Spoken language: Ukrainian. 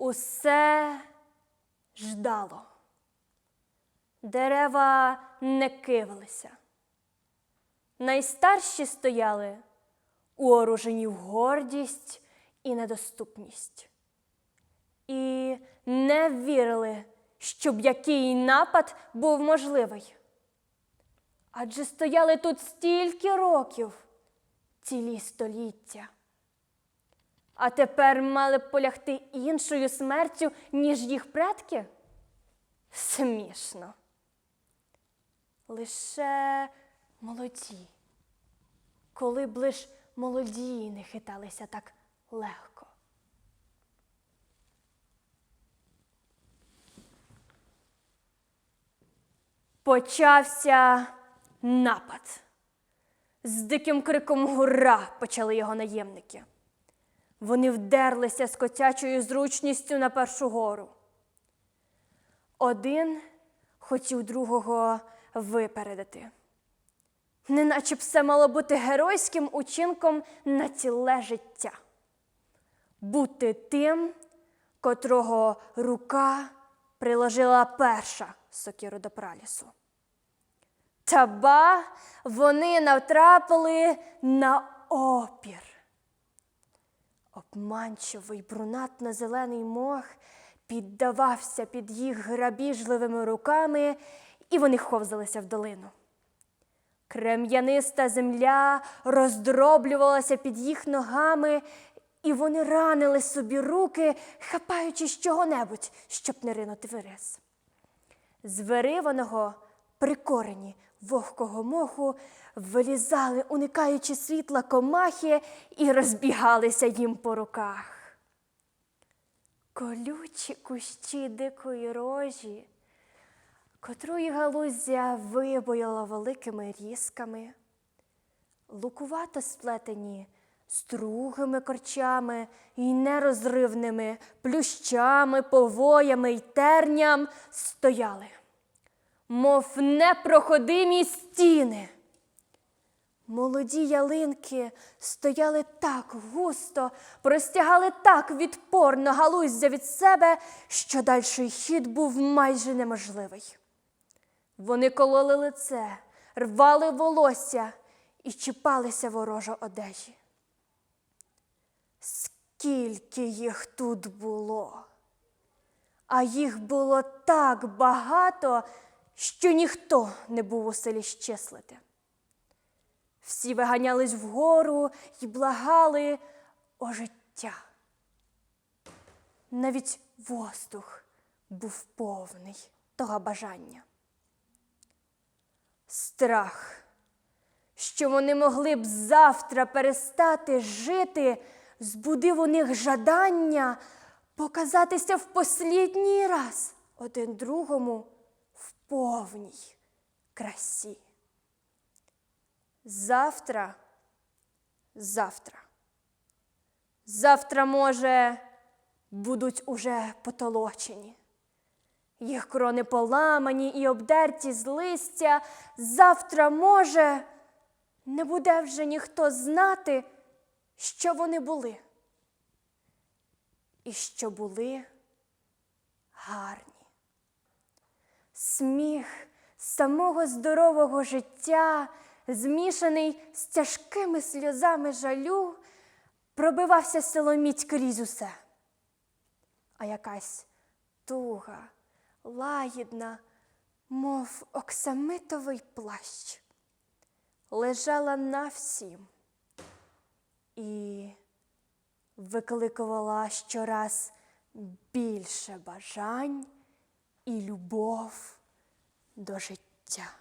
Усе ждало. Дерева не кивалися. Найстарші стояли, уоружені в гордість і недоступність. І не вірили, щоб який напад був можливий. Адже стояли тут стільки років, цілі століття. А тепер мали б полягти іншою смертю, ніж їх предки? Смішно. Лише молоді. Коли б лиш молоді не хиталися так легко. Почався напад. З диким криком Гура почали його наємники. Вони вдерлися з котячою зручністю на першу гору. Один хотів другого випередити. Неначе б все мало бути геройським учинком на ціле життя. Бути тим, котрого рука приложила перша сокиру до пралісу. Та ба вони натрапили на опір. Обманчивий брунатно-зелений мох піддавався під їх грабіжливими руками, і вони ховзалися в долину. Крем'яниста земля роздроблювалася під їх ногами, і вони ранили собі руки, хапаючись чого-небудь, щоб не ринути вираз. З вириваного, прикорені вогкого моху вилізали, уникаючи світла комахи, і розбігалися їм по руках. Колючі кущі дикої рожі, котрої галузя вибояла великими різками, лукувато сплетені стругими корчами і нерозривними плющами, повоями й терням стояли, мов непроходимі стіни. Молоді ялинки стояли так густо, простягали так відпорно галуздя від себе, що дальший хід був майже неможливий. Вони кололи лице, рвали волосся і чіпалися ворожо одежі. Скільки їх тут було? А їх було так багато, що ніхто не був у селі щислити. Всі виганялись вгору і благали о життя. Навіть воздух був повний того бажання. Страх, що вони могли б завтра перестати жити, збудив у них жадання показатися в послідній раз один другому повній красі. Завтра, завтра. Завтра, може, будуть уже потолочені. Їх крони поламані і обдерті з листя. Завтра, може, не буде вже ніхто знати, що вони були. І що були гарні. Сміх самого здорового життя змішаний з тяжкими сльозами жалю, пробивався силоміць крізь усе. А якась туга, лагідна, мов оксамитовий плащ, лежала на всім і викликувала щораз більше бажань і любов до життя.